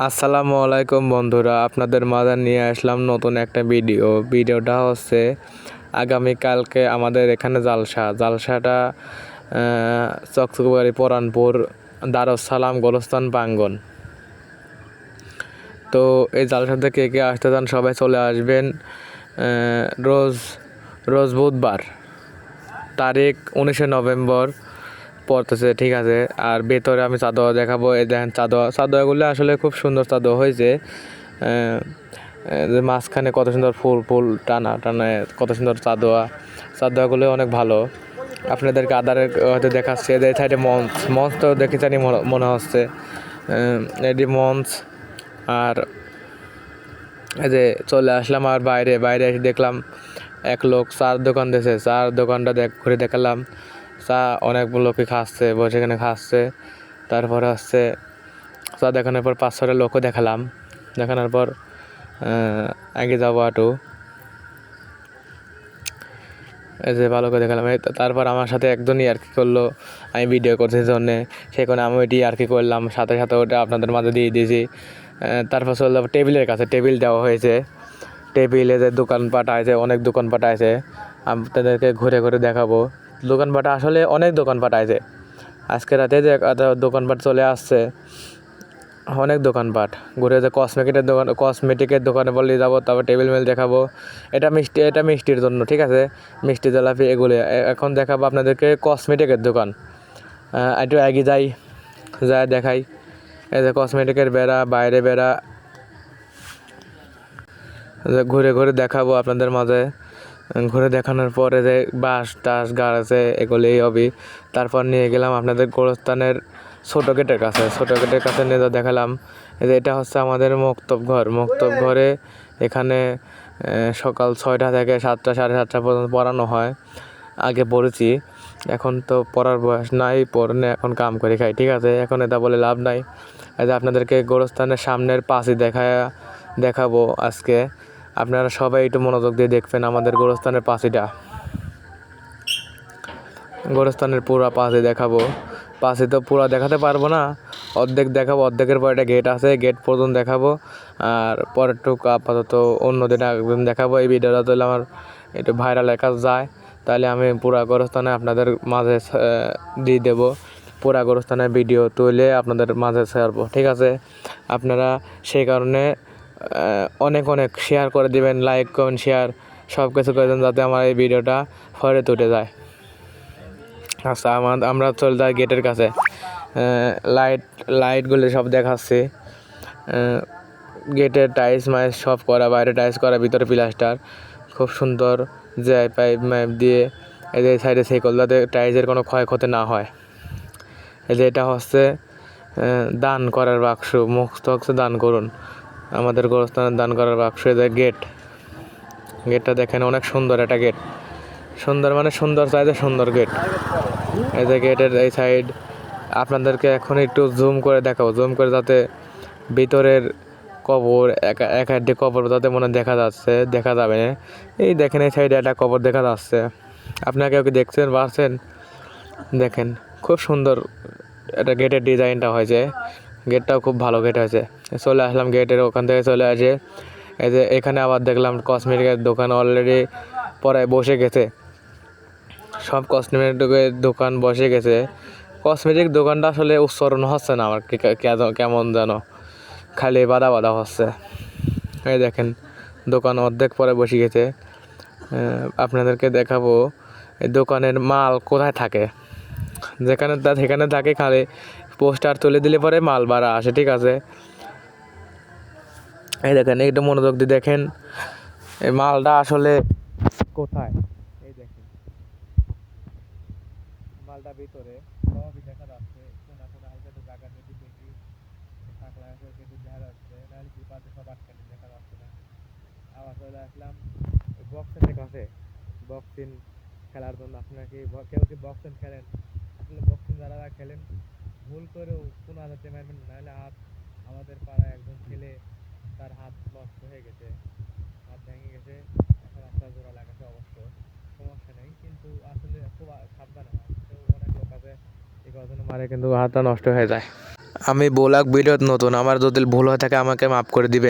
আসসালামু আলাইকুম বন্ধুরা, আপনাদের মাঝে নিয়ে আসলাম নতুন একটা ভিডিও। ভিডিওটা হচ্ছে, আগামীকালকে আমাদের এখানে জালসা। জালসাটা চকচকবাড়ি পরানপুর দারুসালাম গোলস্তান প্রাঙ্গন তো এই জালসাতে কে কে আসতে চান সবাই চলে আসবেন রোজ রোজ বুধবার, তারিখ উনিশে নভেম্বর। পড়তেছে, ঠিক আছে। আর ভেতরে আমি চাদর দেখাবো, এই দেখেন চাদর চাদরগুলো আসলে খুব সুন্দর চাদর হয়েছে। যে মাঝখানে কত সুন্দর ফুল ফুল টানা টানা, কত সুন্দর চাদোয়া। চাদোয়াগুলো অনেক ভালো। আপনাদেরকে আদারের হয়তো দেখাচ্ছে। এদের সাইডে মঞ্চ মঞ্চ তো দেখে জানি মনে- হচ্ছে। এটি মঞ্চ, আর এই যে চলে আসলাম আর বাইরে বাইরে এসে দেখলাম এক লোক চার দোকান দিয়েছে। চার দোকানটা দেখ, ঘুরে দেখালাম। চা অনেক লোকে খাচ্ছে বসে এখানে খাচ্ছে। তারপরে হচ্ছে চা দেখানোর পর পাঁচ ছটা লোকও দেখালাম। দেখানোর পর আগে যাব আটু এই যে ভালো করে দেখালাম। তারপর আমার সাথে একজনই আর কি করল। আমি ভিডিও করছি জন্যে। সেখানে আমি ওইটি আর কি করলাম। সাথে সাথে ওটা আপনাদের মাঝে দিয়ে দিয়েছি। তারপর চলে যাব টেবিলের কাছে। টেবিল দেওয়া হয়েছে। টেবিলে যে দোকানপাট আছে অনেক দোকানপাট আছে আপনাদেরকে ঘুরে ঘুরে দেখাবো। দোকানপাট, আসলে অনেক দোকানপাট আছে। আজকে রাতে যে দোকানপাট চলে আসছে, অনেক দোকানপাট। ঘুরে যে কসমেটিকের দোকান কসমেটিকের দোকানে বললে যাব, তারপর টেবিল মেল দেখাবো। এটা মিষ্টি, এটা মিষ্টির জন্য, ঠিক আছে? মিষ্টি, জেলাপি, এগুলো। এখন দেখাবো আপনাদেরকে কসমেটিকের দোকান। একটু এগিয়ে যাই যা দেখাই। এই যে কসমেটিকের বেড়া, বাইরে বেড়া। ঘুরে ঘুরে দেখাবো আপনাদের মাঝে। ঘুরে দেখানোর পরে যে বাঁশ টাস গাছ আছে এগুলোই হবে তারপর নিয়ে গেলাম আপনাদের গোরস্থানের ছোটো গেটের কাছে। ছোটো গেটের কাছে নিয়ে দেখালাম। যে এটা হচ্ছে আমাদের মক্তব ঘর। মক্তব ঘরে এখানে সকাল ছয়টা থেকে সাতটা, সাড়ে সাতটা পর্যন্ত পড়ানো হয়। আগে পড়েছি। এখন তো পড়ার বয়স নাই পড়নে এখন কাম করে খাই, ঠিক আছে? এখন এটা বলে লাভ নাই। এই যে আপনাদেরকে গোরস্থানের সামনের পাশে দেখা দেখাবো আজকে। আপনারা সবাই একটু মনোযোগ দিয়ে দেখবেন আমাদের গোরস্থানের পাশিটা গোরস্থানের পুরা পাশে দেখাবো। পাশে তো পুরো দেখাতে পারব না। অর্ধেক দেখাবো, অর্ধেকের পর একটা গেট আছে গেট পর্যন্ত দেখাবো। আর পরেরটুক আপাতত অন্য দিন একদিন দেখাবো। এই ভিডিওটা তাহলে আমার একটু ভাইরাল একা যায়। তাহলে আমি পুরা গোরস্থানে আপনাদের মাঝে দিয়ে দেবো। পুরা গোরস্থানের ভিডিও তুলে আপনাদের মাঝে ছাড়বো ঠিক আছে? আপনারা সেই কারণে অনেক অনেক শেয়ার করে দিবেন লাইক কমেন্ট শেয়ার সব কিছু করে দেন যাতে আমার এই ভিডিওটা ফরে তুলে যায়। আচ্ছা আমার, আমরা চলে যাই গেটের কাছে। লাইট লাইটগুলো সব দেখাচ্ছি। গেটের টাইলস মাইস সব করা, বাইরে টাইলস করা, ভিতরে প্লাস্টার খুব সুন্দর যে পাইপ ম্যাপ দিয়ে এই যে সাইডে সেই যাতে টাইলসের কোনো ক্ষয়ক্ষতি না হয়। এই যে এটা হচ্ছে দান করার বাক্স, মুক্ত হচ্ছে দান করুন। আমাদের গোরস্থানের দান করার বাক্স যে গেট। গেটটা দেখেন অনেক সুন্দর একটা গেট। সুন্দর মানে সুন্দর চাইতে সুন্দর গেট। এই যে গেটের এই সাইড আপনাদেরকে এখন একটু জুম করে দেখাবো। জুম করে যাতে ভিতরের কবর, এক এক একটি কবর যাতে মনে দেখা যাচ্ছে, দেখা যাবে। এই দেখেন এই সাইডে একটা কবর দেখা যাচ্ছে। আপনাকে ওকে দেখছেন, পারছেন? দেখেন, খুব সুন্দর এটা গেটের ডিজাইনটা হয়েছে। গেটটাও খুব ভালো গেট হয়েছে। চলে আসলাম গেটের ওখান থেকে চলে আসে। এই যে এখানে আবার দেখলাম কসমেটিকের দোকান অলরেডি পরে বসে গেছে। সব কসমেটিকের দোকান বসে গেছে। কসমেটিক দোকানটা আসলে উচ্চারণ হচ্ছে না আমার কেমন যেন। খালি বাধা বাধা হচ্ছে। এই দেখেন, দোকান অর্ধেক পরে বসে গেছে। আপনাদেরকে দেখাবো, এই দোকানের মাল কোথায় থাকে। যেখানে সেখানে থাকে খালি পোস্টার তুলে দিলে পরে মাল বাড়া আসে, ঠিক আছে? এই দেখেন, একটু মনোযোগ দিয়ে দেখেন। এই মালটা আসলে কোথায়? এই দেখেন। মালটা ভিতরে। সবই দেখা যাচ্ছে দেখি যাচ্ছে নাহলে সব দেখা যাচ্ছে না। আবার কাছে বক্সিং খেলার জন্য আপনারা কি কেউ কি বক্সিং খেলেন, আসলে বক্সিং যারা খেলেন, ভুল করেও কোনো মারবেন নাহলে হাত আমাদের পাড়ায় একজন ছেলে তার হাত নষ্ট হয়ে গেছে, হাত ভেঙে গেছে এখন জোড়া লাগাতে অবশ্য সমস্যা নেই, কিন্তু আসলে খুব সাবধান অনেক লোক আছে মারে, কিন্তু হাতটা নষ্ট হয়ে যায়। আমি বোলাক ভিডিওত নতুন, আমার যদি ভুল হয়ে থাকে আমাকে মাফ করে দিবে।